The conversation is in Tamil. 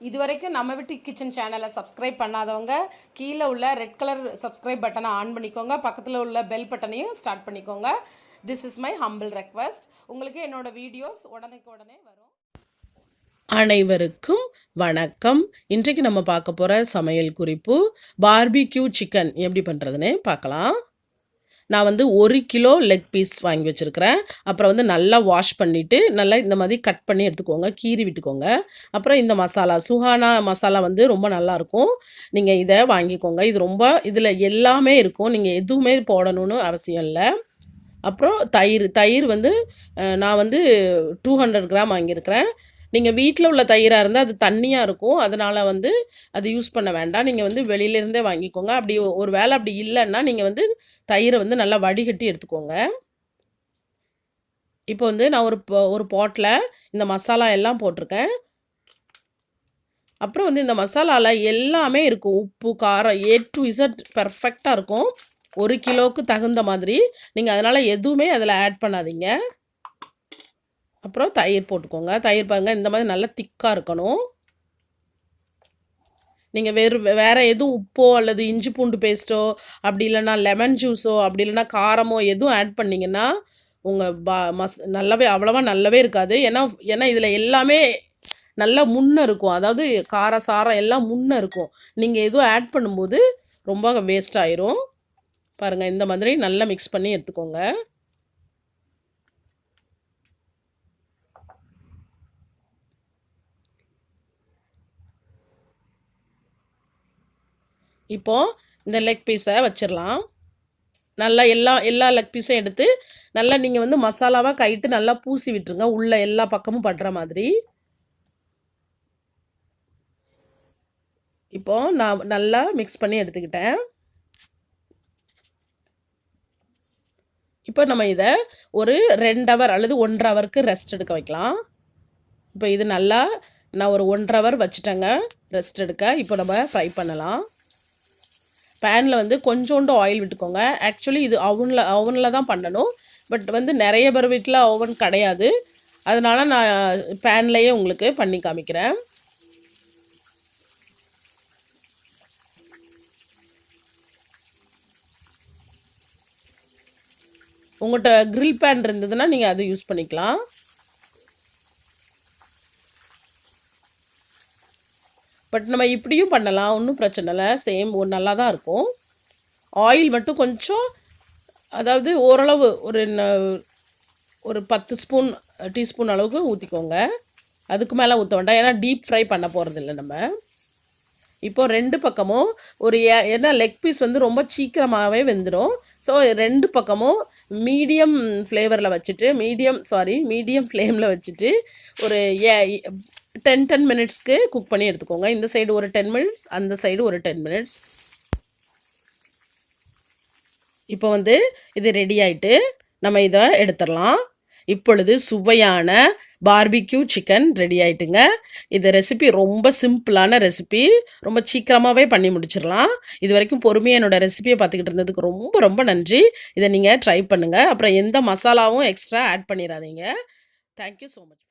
இது வரைக்கும் நம்ம வீட்டு கிச்சன் சேனலை சப்ஸ்கிரைப் பண்ணாதவங்க கீழே உள்ள ரெட் கலர் சப்ஸ்கிரைப் பட்டனை ஆன் பண்ணிக்கோங்க. பக்கத்தில் உள்ள பெல் பட்டனையும் ஸ்டார்ட் பண்ணிக்கோங்க. This is my humble request உங்களுக்கு என்னோட வீடியோஸ் உடனுக்கு உடனே வரும். அனைவருக்கும் வணக்கம். இன்றைக்கு நம்ம பார்க்க போகிற சமையல் குறிப்பு பார்பிக்யூ சிக்கன் எப்படி பண்ணுறதுன்னு பார்க்கலாம். நான் வந்து ஒரு கிலோ லெக் பீஸ் வாங்கி வச்சுருக்கிறேன். அப்புறம் வந்து நல்லா வாஷ் பண்ணிவிட்டு நல்லா இந்த மாதிரி கட் பண்ணி எடுத்துக்கோங்க கீறி விட்டுக்கோங்க. அப்புறம் இந்த மசாலா சுஹானா மசாலா வந்து ரொம்ப நல்லாயிருக்கும் நீங்கள் இதை வாங்கிக்கோங்க. இது ரொம்ப இதில் எல்லாமே இருக்கும். நீங்கள் எதுவுமே போடணும்னு அவசியம் இல்லை. அப்புறம் தயிர் தயிர் வந்து நான் வந்து டூ ஹண்ட்ரட் கிராம் வாங்கியிருக்கிறேன். நீங்கள் வீட்டில் உள்ள தயிராக இருந்தால் அது தண்ணியாக இருக்கும். அதனால் வந்து அது யூஸ் பண்ண வேண்டாம். நீங்கள் வந்து வெளியிலேருந்தே வாங்கிக்கோங்க. அப்படி ஒரு வேளை அப்படி இல்லைன்னா நீங்கள் வந்து தயிரை வந்து நல்லா வடிகட்டி எடுத்துக்கோங்க. இப்போ வந்து நான் ஒரு ஒரு பாட்டில் இந்த மசாலா எல்லாம் போட்டிருக்கேன். அப்புறம் வந்து இந்த மசாலாவில் எல்லாமே இருக்கும். உப்பு காரம் ஏ டு இசட் பர்ஃபெக்டாக இருக்கும். ஒரு கிலோவுக்கு தகுந்த மாதிரி. நீங்கள் அதனால் எதுவுமே அதில் ஆட் பண்ணாதீங்க. அப்புறம் தயிர் போட்டுக்கோங்க. தயிர் பாருங்கள் இந்த மாதிரி நல்லா திக்காக இருக்கணும். நீங்கள் வெறும் வேறு எதுவும் உப்போ அல்லது இஞ்சி பூண்டு பேஸ்ட்டோ அப்படி இல்லைன்னா லெமன் ஜூஸோ அப்படி இல்லைன்னா காரமோ எதுவும் ஆட் பண்ணிங்கன்னா உங்கள் பா மஸ் நல்லாவே அவ்வளோவா நல்லாவே இருக்காது. ஏன்னா ஏன்னா இதில் எல்லாமே நல்லா முன்ன இருக்கும். அதாவது கார சாரம் எல்லாம் முன்ன இருக்கும். நீங்கள் எதுவும் ஆட் பண்ணும்போது ரொம்ப வேஸ்ட் ஆயிரும். பாருங்கள் இந்த மாதிரி நல்லா மிக்ஸ் பண்ணி எடுத்துக்கோங்க. இப்போ இந்த லெக் பீஸை வச்சிடலாம். நல்லா எல்லா எல்லா லெக் பீஸும் எடுத்து நல்லா நீங்கள் வந்து மசாலாவாக கைட்டு நல்லா பூசி விட்டுருங்க. உள்ள எல்லா பக்கமும் படுற மாதிரி. இப்போ நான் நல்லா மிக்ஸ் பண்ணி எடுத்துக்கிட்டேன். இப்போ நம்ம இதை ஒரு ரெண்டு ஹவர் அல்லது ஒன்றரை ஹவருக்கு ரெஸ்ட் எடுக்க வைக்கலாம். இப்போ இது நல்லா நான் ஒரு ஒன்றரை ஹவர் வச்சுட்டேங்க. ரெஸ்ட் எடுக்க. இப்போ நம்ம ஃப்ரை பண்ணலாம். பேனில் வந்து கொஞ்சோண்டு ஆயில் விட்டுக்கோங்க. ஆக்சுவலி இது அவனில் அவனில் தான் பண்ணணும். பட் வந்து நிறைய பேர் வீட்டில் ஓவன் கிடையாது. அதனால் நான் பேன்லேயே உங்களுக்கு பண்ணி காமிக்கிறேன். உங்கள்கிட்ட க்ரில் பேன் இருந்ததுன்னா நீங்கள் அது யூஸ் பண்ணிக்கலாம். பட் நம்ம இப்படியும் பண்ணலாம் ஒன்றும் பிரச்சனை இல்லை. சேம் நல்லா தான் இருக்கும். ஆயில் மட்டும் கொஞ்சம் அதாவது ஓரளவு ஒரு ந- ஒரு பத்து ஸ்பூன் டீஸ்பூன் அளவுக்கு ஊற்றிக்கோங்க அதுக்கு மேலே ஊற்ற வேண்டாம். ஏன்னா டீப் ஃப்ரை பண்ண போகிறது இல்லை நம்ம. இப்போ ரெண்டு பக்கமும் ஒரு ஏ- ஏன்னா லெக் பீஸ் வந்து ரொம்ப சீக்கிரமாகவே வெந்துடும் ஸோ ரெண்டு பக்கமும் மீடியம் ஃப்ளேவரில் வச்சுட்டு மீடியம் சாரி மீடியம் ஃப்ளேமில் வச்சுட்டு ஒரு ஏ டென் டென் மினிட்ஸ்க்கு குக் பண்ணி எடுத்துக்கோங்க. இந்த சைடு ஒரு டென் மினிட்ஸ் அந்த சைடு ஒரு டென் மினிட்ஸ் இப்போ வந்து இது ரெடி ஆயிட்டு நம்ம இதை எடுத்துடலாம். இப்பொழுது சுவையான பார்பிக்யூ சிக்கன் ரெடி ஆயிட்டுங்க. இந்த ரெசிபி ரொம்ப சிம்பிளான ரெசிபி ரொம்ப சீக்கிரமாகவே பண்ணி முடிச்சிடலாம். இது வரைக்கும் பொறுமையாக என்னோடய ரெசிபியை பார்த்துக்கிட்டு இருந்ததுக்கு ரொம்ப ரொம்ப நன்றி. இதை நீங்கள் ட்ரை பண்ணுங்கள் அப்புறம் எந்த மசாலாவும் எக்ஸ்ட்ரா ஆட் பண்ணிடாதீங்க. Thank you so much